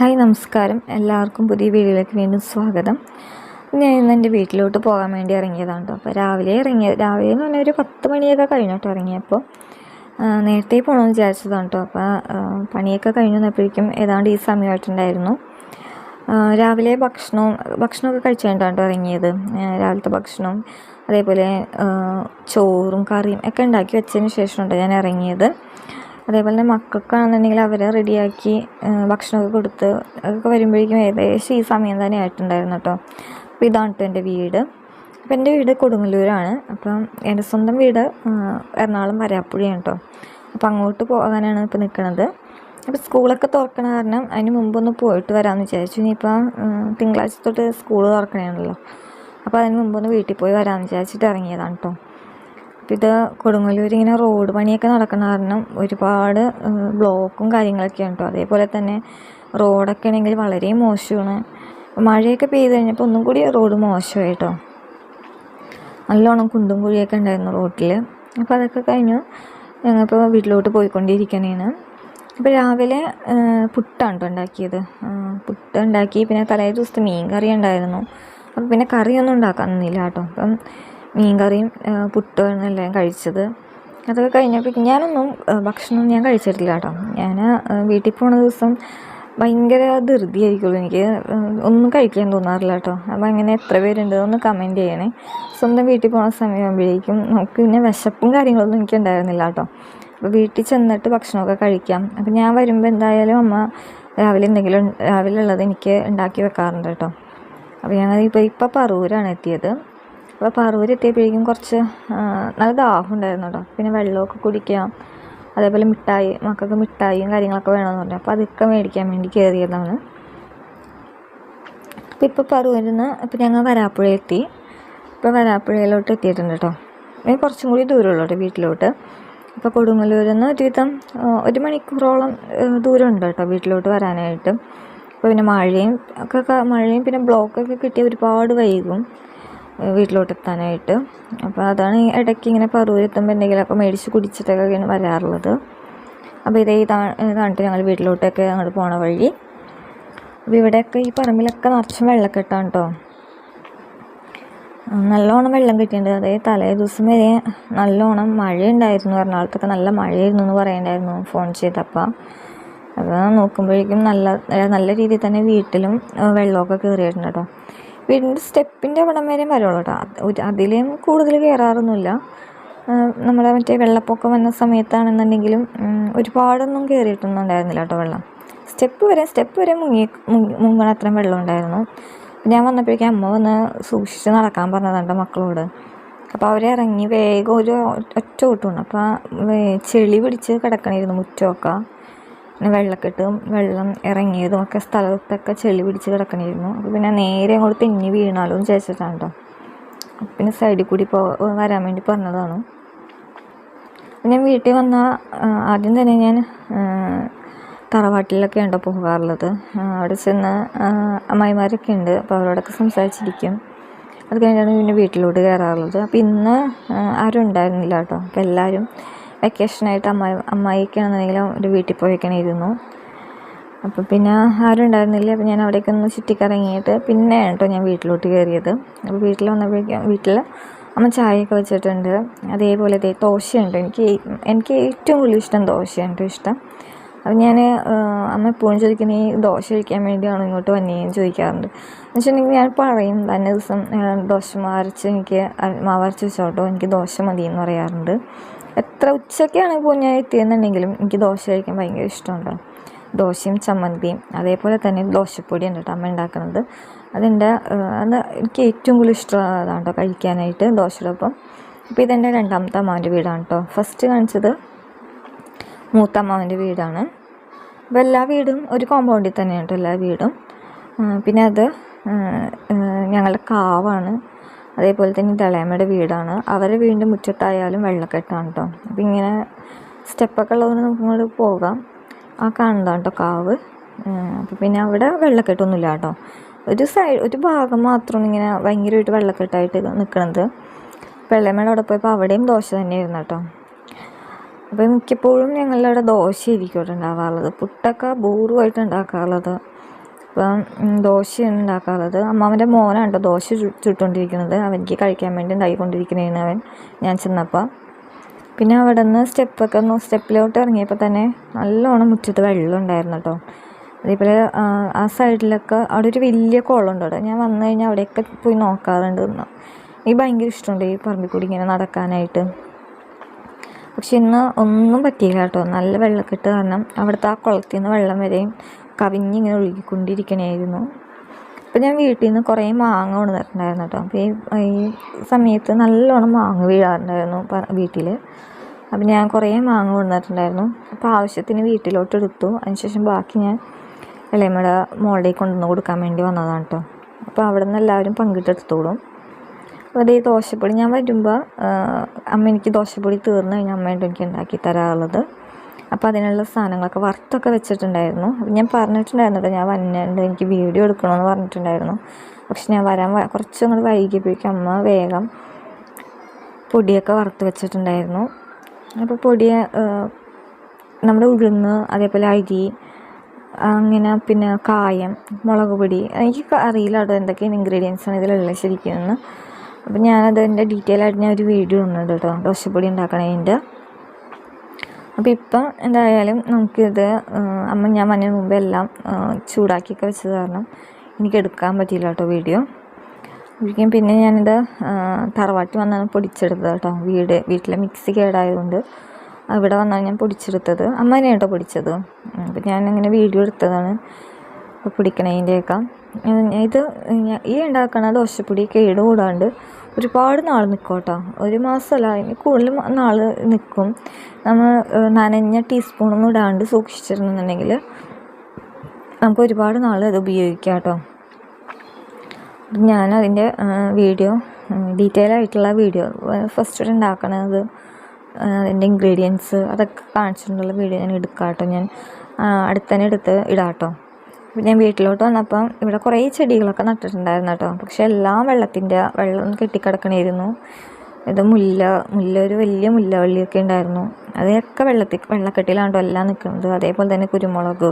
Hi നമസ്കാരം. എല്ലാവർക്കും പുതിയ വീഡിയോയിലേക്ക് വീണ്ടും സ്വാഗതം. ഞാൻ ഇന്ന് എന്റെ വീട്ടിലോട്ട് പോകാൻ വേണ്ടി ഇറങ്ങിയതാണ് കേട്ടോ. അപ്പോൾ രാവിലെ ഇറങ്ങിയ രാവിലെ എന്ന് പറഞ്ഞാൽ ഒരു പത്ത് മണിയൊക്കെ കഴിഞ്ഞിട്ട് ഇറങ്ങിയപ്പോൾ. നേരത്തെ പോകണമെന്ന് വിചാരിച്ചതാണ് കേട്ടോ. അപ്പോൾ പണിയൊക്കെ കഴിഞ്ഞ് വന്നപ്പോഴേക്കും ഏതാണ്ട് ഈ സമയമായിട്ടുണ്ടായിരുന്നു. രാവിലെ ഭക്ഷണവും ഭക്ഷണമൊക്കെ കഴിച്ചുകൊണ്ടാണ് ഇറങ്ങിയത്. രാവിലത്തെ ഭക്ഷണവും അതേപോലെ ചോറും കറിയും ഒക്കെ ഉണ്ടാക്കി വെച്ചതിന് ശേഷമുണ്ട് ഞാൻ ഇറങ്ങിയത്. അതേപോലെ തന്നെ മക്കൾക്കാണെന്നുണ്ടെങ്കിൽ അവരെ റെഡിയാക്കി ഭക്ഷണമൊക്കെ കൊടുത്ത് അതൊക്കെ വരുമ്പോഴേക്കും ഏകദേശം ഈ സമയം തന്നെ ആയിട്ടുണ്ടായിരുന്നു കേട്ടോ. അപ്പോൾ ഇതാണ് കേട്ടോ എന്റെ വീട്. അപ്പോൾ എന്റെ വീട് കൊടുങ്ങല്ലൂരാണ്. അപ്പം എന്റെ സ്വന്തം വീട് എറണാകുളം വരാപ്പുഴയാണ് കേട്ടോ അപ്പോൾ അങ്ങോട്ട് പോകാനാണ് ഇപ്പോൾ നിൽക്കുന്നത് അപ്പോൾ സ്കൂളൊക്കെ തുറക്കണ കാരണം അതിന് മുമ്പൊന്ന് പോയിട്ട് വരാമെന്ന് വിചാരിച്ചു. ഇനിയിപ്പോൾ തിങ്കളാഴ്ച തൊട്ട് സ്കൂൾ തുറക്കണേണല്ലോ അപ്പോൾ അതിന് മുമ്പൊന്ന് വീട്ടിൽ പോയി വരാമെന്ന് വിചാരിച്ചിട്ട് ഇറങ്ങിയതാണ് കേട്ടോ ഇത് കൊടുങ്ങല്ലൂർ ഇങ്ങനെ റോഡ് പണിയൊക്കെ നടക്കുന്ന കാരണം ഒരുപാട് ബ്ലോക്കും കാര്യങ്ങളൊക്കെ ഉണ്ട്. അതേപോലെ തന്നെ റോഡൊക്കെ ആണെങ്കിൽ വളരെ മോശമാണ്. മഴയൊക്കെ പെയ്ത് കഴിഞ്ഞപ്പോൾ ഒന്നും കൂടി റോഡ് മോശമായി കേട്ടോ നല്ലോണം കുണ്ടും കുഴിയൊക്കെ ഉണ്ടായിരുന്നു റോട്ടിൽ അപ്പോൾ അതൊക്കെ കഴിഞ്ഞു. ഞങ്ങളിപ്പോൾ വീട്ടിലോട്ട് പോയിക്കൊണ്ടിരിക്കണേന് അപ്പോൾ രാവിലെ പുട്ടാണ് കേട്ടോ ഉണ്ടാക്കിയത്. പുട്ട് ഉണ്ടാക്കി പിന്നെ തലേ ദിവസത്തെ മീൻ കറി ഉണ്ടായിരുന്നു. അപ്പം പിന്നെ കറിയൊന്നും ഉണ്ടാക്കാൻ നിന്നില്ല കേട്ടോ അപ്പം മീൻ കറിയും ഏഹ്, പുട്ടും എല്ലാം കഴിച്ചത്. അതൊക്കെ കഴിഞ്ഞപ്പോൾ ഞാനൊന്നും ഭക്ഷണം ഞാൻ കഴിച്ചിട്ടില്ല കേട്ടോ. ഞാൻ വീട്ടിൽ പോണ ദിവസം ഭയങ്കര ധൃതിയായിരിക്കുള്ളൂ എനിക്ക്. ഒന്നും കഴിക്കാൻ തോന്നാറില്ല കേട്ടോ. അപ്പോൾ അങ്ങനെ എത്ര പേരുണ്ട് ഒന്ന് കമന്റ് ചെയ്യണേ. സ്വന്തം വീട്ടിൽ പോകുന്ന സമയമാകുമ്പോഴേക്കും നമുക്ക് പിന്നെ വിശപ്പും കാര്യങ്ങളൊന്നും എനിക്ക് ഉണ്ടായിരുന്നില്ല കേട്ടോ. അപ്പോൾ വീട്ടിൽ ചെന്നിട്ട് ഭക്ഷണമൊക്കെ കഴിക്കാം. അപ്പോൾ ഞാൻ വരുമ്പോൾ എന്തായാലും അമ്മ രാവിലെ എന്തെങ്കിലും രാവിലെ ഉള്ളത് എനിക്ക് ഉണ്ടാക്കി വെക്കാറുണ്ട് കേട്ടോ. അപ്പോൾ ഞങ്ങൾ ഇപ്പോൾ ഇപ്പോൾ പറൂരാണ് എത്തിയത്. അപ്പോൾ പറവൂർ എത്തിയപ്പോഴേക്കും കുറച്ച് നല്ല ദാഹം ഉണ്ടായിരുന്നു കേട്ടോ പിന്നെ വെള്ളമൊക്കെ കുടിക്കാം. അതേപോലെ മിഠായി മക്കൾക്ക് മിഠായിയും കാര്യങ്ങളൊക്കെ വേണമെന്ന് പറഞ്ഞു. അപ്പോൾ അതൊക്കെ മേടിക്കാൻ വേണ്ടി കയറിയതാണ് അപ്പോൾ ഇപ്പോൾ പറവൂരിൽ നിന്ന് ഇപ്പോൾ ഞങ്ങൾ വരാപ്പുഴ എത്തി. ഇപ്പോൾ വരാപ്പുഴയിലോട്ട് എത്തിയിട്ടുണ്ട് കേട്ടോ. കുറച്ചും കൂടി ദൂരമുള്ളൂ കേട്ടോ വീട്ടിലോട്ട്. ഇപ്പോൾ കൊടുങ്ങല്ലൂരിൽ നിന്ന് ഒരുവിധം ഒരു മണിക്കൂറോളം ദൂരമുണ്ട് കേട്ടോ വീട്ടിലോട്ട് വരാനായിട്ട്. അപ്പോൾ പിന്നെ മഴയും ഒക്കെ മഴയും പിന്നെ ബ്ലോക്കൊക്കെ കിട്ടിയ ഒരുപാട് വൈകും. വീട്ടിലോട്ട് എത്താനായിട്ട് അപ്പോൾ അതാണ് ഇടയ്ക്ക് ഇങ്ങനെ പറൂരെത്തുമ്പോൾ എന്തെങ്കിലും അപ്പോൾ മേടിച്ച് കുടിച്ചിട്ടൊക്കെയാണ് വരാറുള്ളത്. അപ്പോൾ ഇതേ ഇതാണ് ഞങ്ങൾ വീട്ടിലോട്ടൊക്കെ അങ്ങോട്ട് പോണ വഴി. അപ്പോൾ ഇവിടെയൊക്കെ ഈ പറമ്പിലൊക്കെ നിറച്ചും വെള്ളക്കെട്ടാണ് കേട്ടോ. നല്ലോണം വെള്ളം കിട്ടിയിട്ടുണ്ട്. അതായത് തലേ ദിവസം വരെ നല്ലോണം മഴയുണ്ടായിരുന്നു എറണാകുളത്തൊക്കെ. നല്ല മഴയായിരുന്നു എന്ന് പറയണ്ടായിരുന്നു ഫോൺ ചെയ്തപ്പോൾ. അപ്പോൾ നോക്കുമ്പോഴേക്കും നല്ല നല്ല രീതിയിൽ തന്നെ വീട്ടിലും വെള്ളമൊക്കെ കയറിയിട്ടുണ്ട് കേട്ടോ. വീടിന്റെ സ്റ്റെപ്പിന്റെ അവിടം വരെ വരുള്ളൂ കേട്ടോ അതിലും കൂടുതൽ കയറാറൊന്നുമില്ല. നമ്മുടെ മറ്റേ വെള്ളപ്പൊക്കം വന്ന സമയത്താണെന്നുണ്ടെങ്കിലും ഒരുപാടൊന്നും കയറിയിട്ടൊന്നും ഉണ്ടായിരുന്നില്ല കേട്ടോ വെള്ളം. സ്റ്റെപ്പ് വരെ സ്റ്റെപ്പ് വരെ മുങ്ങി മുങ്ങി- മുങ്ങണ അത്രയും വെള്ളം ഉണ്ടായിരുന്നു ഞാൻ വന്നപ്പോഴേക്കും അമ്മ വന്ന് സൂക്ഷിച്ച് നടക്കാൻ പറഞ്ഞതുണ്ട് മക്കളോട്. അപ്പോൾ അവരെ ഇറങ്ങി വേഗം ഒരു ഒറ്റ ഓട്ടമാണ് അപ്പോൾ ചെളി പിടിച്ച് കിടക്കണമായിരുന്നു മുറ്റമൊക്കെ. വെള്ളക്കെട്ടും വെള്ളം ഇറങ്ങിയതും ഒക്കെ സ്ഥലത്തൊക്കെ ചെളി പിടിച്ച് കിടക്കണമായിരുന്നു അപ്പോൾ പിന്നെ നേരെ അങ്ങോട്ട് തെന്നി വീണാലോ എന്ന് വിചാരിച്ചിട്ടാണ് കേട്ടോ പിന്നെ സൈഡിൽ കൂടി പോ വരാൻ വേണ്ടി പറഞ്ഞതാണ്. ഞാൻ വീട്ടിൽ വന്ന ആദ്യം തന്നെ ഞാൻ തറവാട്ടിലൊക്കെ ഉണ്ടോ പോകാറുള്ളത്. അവിടെ ചെന്ന് അമ്മായിമാരൊക്കെ ഉണ്ട്. അപ്പോൾ അവരോടൊക്കെ സംസാരിച്ചിരിക്കും. അത് കഴിഞ്ഞാണ് പിന്നെ വീട്ടിലോട്ട് കയറാറുള്ളത്. അപ്പോൾ ഇന്ന് ആരും ഉണ്ടായിരുന്നില്ല കേട്ടോ അപ്പോൾ എല്ലാവരും വെക്കേഷനായിട്ട് അമ്മ അമ്മായിക്കാണെന്നുണ്ടെങ്കിലും ഒരു വീട്ടിൽ പോയിക്കണിരുന്നു അപ്പോൾ പിന്നെ ആരും ഉണ്ടായിരുന്നില്ല. അപ്പോൾ ഞാൻ അവിടേക്ക് ഒന്ന് ചുറ്റിക്കറങ്ങിയിട്ട് പിന്നെ കേട്ടോ ഞാൻ വീട്ടിലോട്ട് കയറിയത്. അപ്പോൾ വീട്ടിൽ വന്നപ്പോഴേക്കും വീട്ടിൽ അമ്മ ചായയൊക്കെ വെച്ചിട്ടുണ്ട്. അതേപോലെ ദേ ദോശയുണ്ട്. എനിക്ക് എനിക്ക് ഏറ്റവും കൂടുതൽ ഇഷ്ടം ദോശയാണ് ഇഷ്ടം. അപ്പം ഞാൻ അമ്മ എപ്പോഴും ചോദിക്കുന്ന ഈ ദോശ കഴിക്കാൻ വേണ്ടിയാണ് ഇങ്ങോട്ട് വന്നേന്ന് ചോദിക്കാറുണ്ട്. എന്ന് വെച്ചിട്ടുണ്ടെങ്കിൽ ഞാൻ പറയും തന്നെ ദിവസം ദോശ മാവരച്ച് എനിക്ക് മാവരച്ച് വെച്ചോട്ടോ എനിക്ക് ദോശ മതി എന്ന് പറയാറുണ്ട്. എത്ര ഉച്ചയ്ക്കാണ് ഇപ്പോൾ ഞാൻ എത്തിയെന്നുണ്ടെങ്കിലും എനിക്ക് ദോശ കഴിക്കാൻ ഭയങ്കര ഇഷ്ടമുണ്ട്. ദോശയും ചമ്മന്തിയും അതേപോലെ തന്നെ ദോശപ്പൊടിയാണ് കേട്ടോ അമ്മ ഉണ്ടാക്കുന്നത്. അതെന്റെ അത് എനിക്ക് ഏറ്റവും കൂടുതൽ ഇഷ്ടമാണ് കേട്ടോ കഴിക്കാനായിട്ട് ദോശയുടെ ഒപ്പം അപ്പോൾ ഇതെന്റെ രണ്ടാമത്തെ അമ്മാവന്റെ വീടാണ് കേട്ടോ. ഫസ്റ്റ് കാണിച്ചത് മൂത്തമ്മാവന്റെ വീടാണ്. അപ്പോൾ എല്ലാ വീടും ഒരു കോമ്പൗണ്ടിൽ തന്നെയാണ് കേട്ടോ എല്ലാ വീടും. പിന്നെ അത് ഞങ്ങളുടെ കാവാണ്. അതേപോലെ തന്നെ ഇളയമ്മയുടെ വീടാണ്. അവരെ വീടിന്റെ മുറ്റത്തായാലും വെള്ളക്കെട്ടാണ് കേട്ടോ അപ്പം ഇങ്ങനെ സ്റ്റെപ്പൊക്കെ ഉള്ളതുകൊണ്ട് നമുക്ക് ഇങ്ങോട്ട് പോകാം. ആ കാണുന്നതാണ് കേട്ടോ കാവ്. അപ്പം പിന്നെ അവിടെ വെള്ളക്കെട്ടൊന്നുമില്ല കേട്ടോ ഒരു സൈഡ് ഒരു ഭാഗം മാത്രമാണ് ഇങ്ങനെ ഭയങ്കരമായിട്ട് വെള്ളക്കെട്ടായിട്ട് നിൽക്കുന്നത് വെള്ളമ്മയുടെ അവിടെ പോയപ്പോൾ അവിടെയും ദോശ തന്നെയായിരുന്നു കേട്ടോ അപ്പോൾ മിക്കപ്പോഴും ഞങ്ങളുടെ അവിടെ ദോശ ഇരിക്കും ഉണ്ടാവാറുള്ളത്. പുട്ടൊക്കെ ബോറുമായിട്ട് ഉണ്ടാക്കാറുള്ളത്. ഇപ്പം ഉം, ദോശയാണ് ഉണ്ടാക്കാറുള്ളത്. അമ്മാവന്റെ മോനാണ് കേട്ടോ ദോശ ചുട്ടുകൊണ്ടിരിക്കുന്നത് അവനിക്ക് കഴിക്കാൻ വേണ്ടി ഉണ്ടാക്കിക്കൊണ്ടിരിക്കുന്നതാണ് അവൻ. ഞാൻ ചെന്നപ്പോൾ പിന്നെ അവിടെ നിന്ന് സ്റ്റെപ്പൊക്കെ ഒന്ന് സ്റ്റെപ്പിലോട്ട് ഇറങ്ങിയപ്പോൾ തന്നെ നല്ലോണം മുറ്റത്ത് വെള്ളം ഉണ്ടായിരുന്നു കേട്ടോ അതേപോലെ ആ, സൈഡിലൊക്കെ അവിടെ ഒരു വലിയ കുളം അവിടെ. ഞാൻ വന്നു കഴിഞ്ഞാൽ അവിടെയൊക്കെ പോയി നോക്കാറുണ്ട്. എനിക്ക് ഭയങ്കര ഇഷ്ടമുണ്ട് ഈ പറമ്പിൽ കൂടി ഇങ്ങനെ നടക്കാനായിട്ട്. പക്ഷെ ഇന്ന് ഒന്നും പറ്റിയില്ല കേട്ടോ നല്ല വെള്ളക്കെട്ട് കാരണം അവിടുത്തെ ആ കുളത്തിൽ നിന്ന് വെള്ളം വരെയും കവിഞ്ഞിങ്ങനെ ഒഴുകിക്കൊണ്ടിരിക്കണമായിരുന്നു അപ്പം ഞാൻ വീട്ടിൽ നിന്ന് കുറേ മാങ്ങ കൊണ്ടുവന്നിട്ടുണ്ടായിരുന്നു കേട്ടോ. അപ്പോൾ ഈ സമയത്ത് നല്ലോണം മാങ്ങ വീഴാറുണ്ടായിരുന്നു വീട്ടിൽ അപ്പം ഞാൻ കുറേ മാങ്ങ കൊണ്ടുവന്നിട്ടുണ്ടായിരുന്നു. അപ്പോൾ ആവശ്യത്തിന് വീട്ടിലോട്ട് എടുത്തു. അതിനുശേഷം ബാക്കി ഞാൻ ഇളയമ്മയുടെ മോളിലേക്ക് കൊണ്ടുവന്ന് കൊടുക്കാൻ വേണ്ടി വന്നതാണ് കേട്ടോ. അപ്പോൾ അവിടെ നിന്ന് എല്ലാവരും പങ്കിട്ടെടുത്തോളും. അപ്പോൾ അതേ ദോശപ്പൊടി ഞാൻ വരുമ്പോൾ അമ്മ എനിക്ക് ദോശപ്പൊടി തീർന്നു കഴിഞ്ഞാൽ അമ്മയുണ്ട് എനിക്ക് ഉണ്ടാക്കി തരാറുള്ളത്. അപ്പോൾ അതിനുള്ള സാധനങ്ങളൊക്കെ വറുത്തൊക്കെ വെച്ചിട്ടുണ്ടായിരുന്നു. ഞാൻ പറഞ്ഞിട്ടുണ്ടായിരുന്നു ഞാൻ വന്നിട്ടുണ്ട് എനിക്ക് വീഡിയോ എടുക്കണമെന്ന് പറഞ്ഞിട്ടുണ്ടായിരുന്നു. പക്ഷെ ഞാൻ വരാൻ കുറച്ചും കൂടി വൈകിയപ്പോഴേക്കും അമ്മ വേഗം പൊടിയൊക്കെ വറുത്ത് വെച്ചിട്ടുണ്ടായിരുന്നു. അപ്പോൾ പൊടിയെ നമ്മുടെ ഉഴുന്ന് അതേപോലെ അരി അങ്ങനെ പിന്നെ കായം മുളക് പൊടി എനിക്ക് അറിയില്ല കേട്ടോ എന്തൊക്കെയാണ് ഇൻഗ്രീഡിയൻസ് ആണ് ഇതിലുള്ള ശരിക്കും അപ്പോൾ അപ്പം ഞാനത് എന്റെ ഡീറ്റെയിൽ ആയിട്ട് ഞാൻ ഒരു വീഡിയോ ഉണ്ട് കേട്ടോ ദോശപ്പൊടി ഉണ്ടാക്കണതിന്റെ അപ്പോൾ ഇപ്പം എന്തായാലും നമുക്കിത് അമ്മ ഞാൻ വന്നതിന് മുമ്പ് എല്ലാം ചൂടാക്കിയൊക്കെ വെച്ചത് കാരണം എനിക്ക് എടുക്കാൻ പറ്റിയില്ല കേട്ടോ വീഡിയോ. ഒരിക്കലും പിന്നെ ഞാനിത് തറവാട്ടി വന്നാണ് പൊടിച്ചെടുത്തത് കേട്ടോ. വീട് വീട്ടിലെ മിക്സി കേടായതുകൊണ്ട് അവിടെ വന്നാണ് ഞാൻ പൊടിച്ചെടുത്തത്. അമ്മ തന്നെ കേട്ടോ പൊടിച്ചത്. അപ്പം ഞാനിങ്ങനെ വീഡിയോ എടുത്തതാണ്. പൊടിക്കണതിന്റെയൊക്കെ ഇത് ഈ ഉണ്ടാക്കണ ദോശപ്പൊടി കേട് കൂടാണ്ട് ഒരുപാട് നാൾ നിൽക്കും കേട്ടോ ഒരു മാസമല്ല അതിന് കൂടുതൽ നാൾ നിൽക്കും നമ്മൾ നനഞ്ഞ ടീസ്പൂണൊന്നും ഇടാണ്ട് സൂക്ഷിച്ചിരുന്നുണ്ടെങ്കിൽ നമുക്ക് ഒരുപാട് നാൾ അത് ഉപയോഗിക്കാം കേട്ടോ ഞാൻ അതിന്റെ വീഡിയോ ഡീറ്റെയിൽ ആയിട്ടുള്ള വീഡിയോ ഫസ്റ്റ് ഒരു ഉണ്ടാക്കണത് അതിന്റെ ഇൻഗ്രീഡിയൻസ് അതൊക്കെ കാണിച്ചിട്ടുള്ള വീഡിയോ ഞാൻ എടുക്കാം കേട്ടോ ഞാൻ അടുത്തന്നെ അടുത്ത് തന്നെ എടുത്ത് ഇടാം കേട്ടോ ഞാൻ വീട്ടിലോട്ട് വന്നപ്പം ഇവിടെ കുറേ ചെടികളൊക്കെ നട്ടിട്ടുണ്ടായിരുന്നു കേട്ടോ. പക്ഷെ എല്ലാം വെള്ളത്തിന്റെ വെള്ളം കെട്ടിക്കിടക്കണമായിരുന്നു ഇത് മുല്ല മുല്ല ഒരു വലിയ മുല്ലവള്ളിയൊക്കെ ഉണ്ടായിരുന്നു. അതൊക്കെ വെള്ളത്തിൽ വെള്ളക്കെട്ടിലാണ്ടോ എല്ലാം നിൽക്കുന്നത് അതേപോലെ തന്നെ കുരുമുളക്.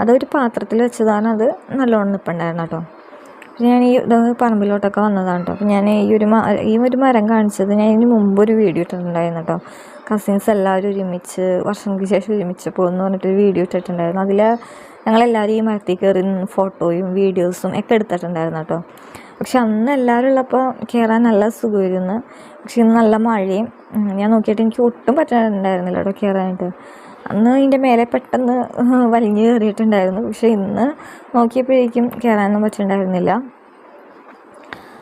അതൊരു പാത്രത്തിൽ വെച്ചതാണ് അത് നല്ലോണം നിൽപ്പുണ്ടായിരുന്നു കേട്ടോ. ഞാൻ ഈ ഇത് പറമ്പിലോട്ടൊക്കെ വന്നതാണ് കേട്ടോ. അപ്പോൾ ഞാൻ ഈ ഒരു ഈ ഒരു മരം കാണിച്ചത് ഞാൻ ഇതിന് മുമ്പ് ഒരു വീഡിയോ ഇട്ടിട്ടുണ്ടായിരുന്നു കേട്ടോ. കസിൻസ് എല്ലാവരും ഒരുമിച്ച് വർഷങ്ങൾക്ക് ശേഷം ഒരുമിച്ച് പോകുമെന്ന് പറഞ്ഞിട്ടൊരു വീഡിയോ ഇട്ടിട്ടുണ്ടായിരുന്നു. അതിൽ ഞങ്ങളെല്ലാവരും ഈ മരത്തിൽ കയറി ഫോട്ടോയും വീഡിയോസും ഒക്കെ എടുത്തിട്ടുണ്ടായിരുന്നു കേട്ടോ. പക്ഷെ അന്ന് എല്ലാവരും ഉള്ളപ്പോൾ കയറാൻ നല്ല സുഖമായിരുന്നു. പക്ഷെ ഇന്ന് നല്ല മഴയും ഞാൻ നോക്കിയിട്ട് എനിക്ക് ഒട്ടും പറ്റാറുണ്ടായിരുന്നില്ല കേട്ടോ കയറാനായിട്ട് അന്ന് ഇതിന്റെ മേലെ പെട്ടെന്ന് വലിഞ്ഞു കയറിയിട്ടുണ്ടായിരുന്നു. പക്ഷെ ഇന്ന് നോക്കിയപ്പോഴേക്കും കയറാനൊന്നും പറ്റുന്നുണ്ടായിരുന്നില്ല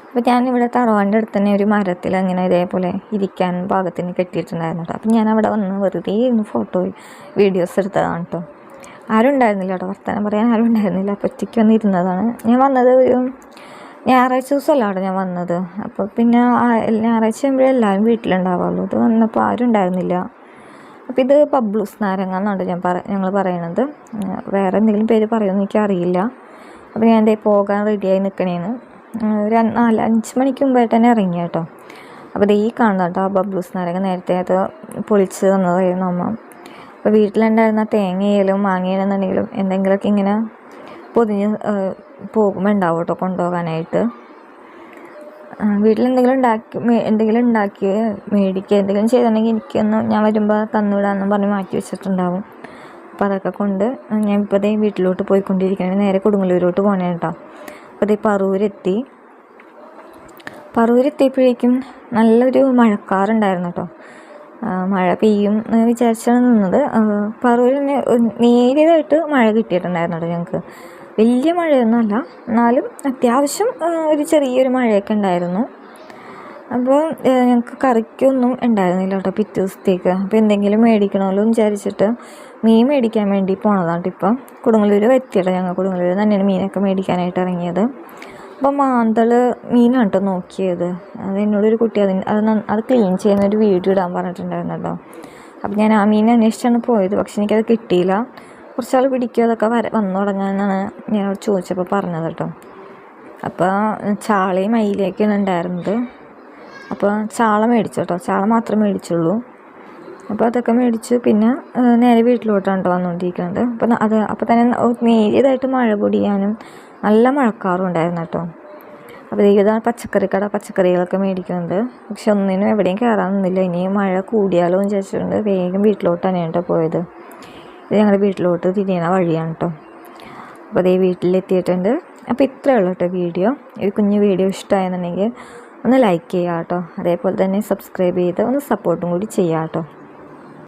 അപ്പോൾ ഞാൻ ഇവിടെ തറവാന്റെ അടുത്ത് തന്നെ ഒരു മരത്തിൽ അങ്ങനെ ഇതേപോലെ ഇരിക്കാൻ പാകത്തിന് കെട്ടിയിട്ടുണ്ടായിരുന്നു കേട്ടോ. അപ്പം ഞാൻ അവിടെ വന്ന് വെറുതെ ഇരുന്ന് ഫോട്ടോ വീഡിയോസ് എടുത്തതാണ് കേട്ടോ. ആരും ഉണ്ടായിരുന്നില്ല കേട്ടോ വർത്തമാനം പറയാൻ ആരും ഉണ്ടായിരുന്നില്ല അപ്പോൾ ഒറ്റയ്ക്ക് വന്നിരുന്നതാണ്. ഞാൻ വന്നത് ഒരു ഞായറാഴ്ച ദിവസമല്ല അവിടെ ഞാൻ വന്നത്. അപ്പോൾ പിന്നെ ഞായറാഴ്ച ആകുമ്പോഴേ എല്ലാവരും വീട്ടിലുണ്ടാവുള്ളൂ. ഇത് വന്നപ്പോൾ ആരും ഉണ്ടായിരുന്നില്ല. അപ്പോൾ ഇത് പബ്ലൂസ് നാരങ്ങ എന്നാണ് ഞാൻ പറ ഞങ്ങൾ പറയണത്. വേറെ എന്തെങ്കിലും പേര് പറയുമെന്ന് എനിക്കറിയില്ല. അപ്പോൾ ഞാൻ എന്റെ പോകാൻ റെഡിയായി നിൽക്കണേന്ന് ഒരു നാല് അഞ്ച് മണിക്ക് മുമ്പായിട്ട് തന്നെ ഇറങ്ങി കേട്ടോ. അപ്പോൾ ഇത് ഈ കാണുന്ന കേട്ടോ ബബ്ലൂസ് നാരങ്ങ നേരത്തെ അത് പൊളിച്ച് തന്നതായിരുന്നു അമ്മ. അപ്പോൾ വീട്ടിലുണ്ടായിരുന്ന തേങ്ങയിലും മാങ്ങയിലെന്നുണ്ടെങ്കിലും എന്തെങ്കിലുമൊക്കെ ഇങ്ങനെ പൊതിഞ്ഞ് പോകുമ്പോൾ ഉണ്ടാവും കേട്ടോ കൊണ്ടുപോകാനായിട്ട്. വീട്ടിലെന്തെങ്കിലും ഉണ്ടാക്കി എന്തെങ്കിലും ഉണ്ടാക്കി മേടിക്കുക എന്തെങ്കിലും ചെയ്തിട്ടുണ്ടെങ്കിൽ എനിക്കൊന്ന് ഞാൻ വരുമ്പോൾ തന്നുവിടാമെന്നും പറഞ്ഞ് മാറ്റി വെച്ചിട്ടുണ്ടാവും. അപ്പോൾ അതൊക്കെ കൊണ്ട് ഞാൻ ഇപ്പോൾ ദേ വീട്ടിലോട്ട് പോയിക്കൊണ്ടിരിക്കുകയാണ്. നേരെ കൊടുങ്ങല്ലൂരോട്ട് പോകണേ കേട്ടോ. അപ്പോൾ ദേ പറൂരെത്തി പറൂരെത്തിയപ്പോഴേക്കും നല്ലൊരു മഴക്കാറുണ്ടായിരുന്നു കേട്ടോ. മഴ പെയ്യും എന്ന് വിചാരിച്ചാണ് നിന്നത്. പറൂരിന് നേരിയതായിട്ട് മഴ കിട്ടിയിട്ടുണ്ടായിരുന്നു കേട്ടോ ഞങ്ങൾക്ക് വലിയ മഴയൊന്നുമല്ല എന്നാലും അത്യാവശ്യം ഒരു ചെറിയൊരു മഴയൊക്കെ ഉണ്ടായിരുന്നു. അപ്പോൾ ഞങ്ങൾക്ക് കറിക്കൊന്നും ഉണ്ടായിരുന്നില്ല കേട്ടോ പിറ്റേ ദിവസത്തേക്ക്. അപ്പോൾ എന്തെങ്കിലും മേടിക്കണമല്ലോ എന്ന് വിചാരിച്ചിട്ട് മീൻ മേടിക്കാൻ വേണ്ടി പോണതാണ് ഇപ്പം. കൊടുങ്ങല്ലൂർ എത്തിയിട്ടോ ഞങ്ങൾ കൊടുങ്ങല്ലൂർ തന്നെയാണ് മീനൊക്കെ മേടിക്കാനായിട്ട് ഇറങ്ങിയത്. അപ്പോൾ മാന്തൾ മീനാണ് കേട്ടോ നോക്കിയത്. അത് എന്നോടൊരു കുട്ടി അതിന് അത് അത് ക്ലീൻ ചെയ്യുന്ന ഒരു വീഡിയോ ഇടാൻ പറഞ്ഞിട്ടുണ്ടായിരുന്നു കേട്ടോ അപ്പോൾ ഞാൻ ആ മീൻ അന്വേഷിച്ചാണ് പോയത്. പക്ഷെ എനിക്കത് കിട്ടിയില്ല. കുറച്ചാൾ പിടിക്കുക അതൊക്കെ വര വന്നു തുടങ്ങാനാണ് അവിടെ ചോദിച്ചപ്പോൾ പറഞ്ഞത് കേട്ടോ. അപ്പോൾ ചാളയും അയിലേക്കാണ് ഉണ്ടായിരുന്നത്. അപ്പോൾ ചാള മേടിച്ചു കേട്ടോ. ചാള മാത്രമേ മേടിച്ചുള്ളൂ. അപ്പോൾ അതൊക്കെ മേടിച്ച് പിന്നെ നേരെ വീട്ടിലോട്ടാണ് കേട്ടോ വന്നുകൊണ്ടിരിക്കുന്നത്. അപ്പോൾ അത് അപ്പോൾ തന്നെ നേരിയതായിട്ട് മഴ പൊടിയാനും നല്ല മഴക്കാറും ഉണ്ടായിരുന്നു കേട്ടോ. അപ്പോൾ ഇതാണ് പച്ചക്കറി കട പച്ചക്കറികളൊക്കെ മേടിക്കുന്നുണ്ട്. പക്ഷെ ഒന്നിനും എവിടെയും കയറാൻ നിന്നില്ല. ഇനി മഴ കൂടിയാലോ എന്ന് വിചാരിച്ചിട്ടുണ്ട്. വേഗം വീട്ടിലോട്ട് തന്നെയാണ് കേട്ടോ പോയത്. ഇത് ഞങ്ങളുടെ വീട്ടിലോട്ട് തിരിയണ വഴിയാണ് കേട്ടോ. അപ്പോൾ അതേ വീട്ടിലെത്തിയിട്ടുണ്ട്. അപ്പോൾ ഇത്രയേ ഉള്ളൂ കേട്ടോ വീഡിയോ. ഈ കുഞ്ഞു വീഡിയോ ഇഷ്ടമായെന്നുണ്ടെങ്കിൽ ഒന്ന് ലൈക്ക് ചെയ്യുക കേട്ടോ. അതേപോലെ തന്നെ സബ്സ്ക്രൈബ് ചെയ്ത് ഒന്ന് സപ്പോർട്ടും കൂടി ചെയ്യുക കേട്ടോ.